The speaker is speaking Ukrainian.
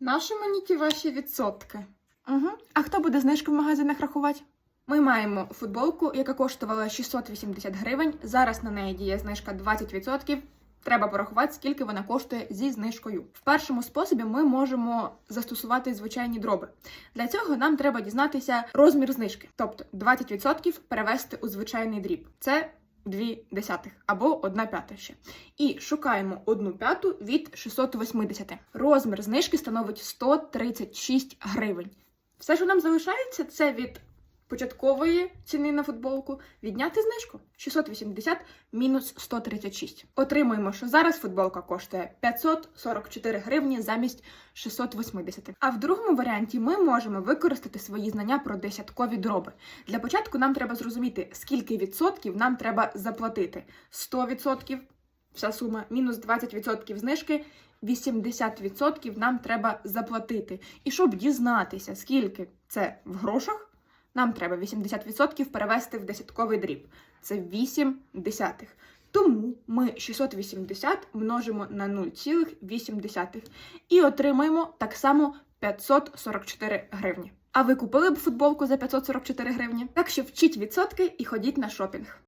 Наші мені ті ваші відсотки. Угу. А хто буде знижки в магазинах рахувати? Ми маємо футболку, яка коштувала 680 гривень. Зараз на неї діє знижка 20%. Треба порахувати, скільки вона коштує зі знижкою. В першому способі ми можемо застосувати звичайні дроби. Для цього нам треба дізнатися розмір знижки, тобто 20% перевести у звичайний дріб. Це 2 десятих або 1 п'ята ще. І шукаємо 1 п'яту від 680. Розмір знижки становить 136 гривень. Все, що нам залишається, це від початкової ціни на футболку відняти знижку 680 мінус 136. Отримуємо, що зараз футболка коштує 544 гривні замість 680. А в другому варіанті ми можемо використати свої знання про десяткові дроби. Для початку нам треба зрозуміти, скільки відсотків нам треба заплатити: 100% вся сума, мінус 20% знижки. 80% нам треба заплатити. І щоб дізнатися, скільки це в грошах, нам треба 80% перевести в десятковий дріб. Це 8 десятих. Тому ми 680 множимо на 0,8 і отримаємо так само 544 гривні. А ви купили б футболку за 544 гривні? Так що вчіть відсотки і ходіть на шопінг.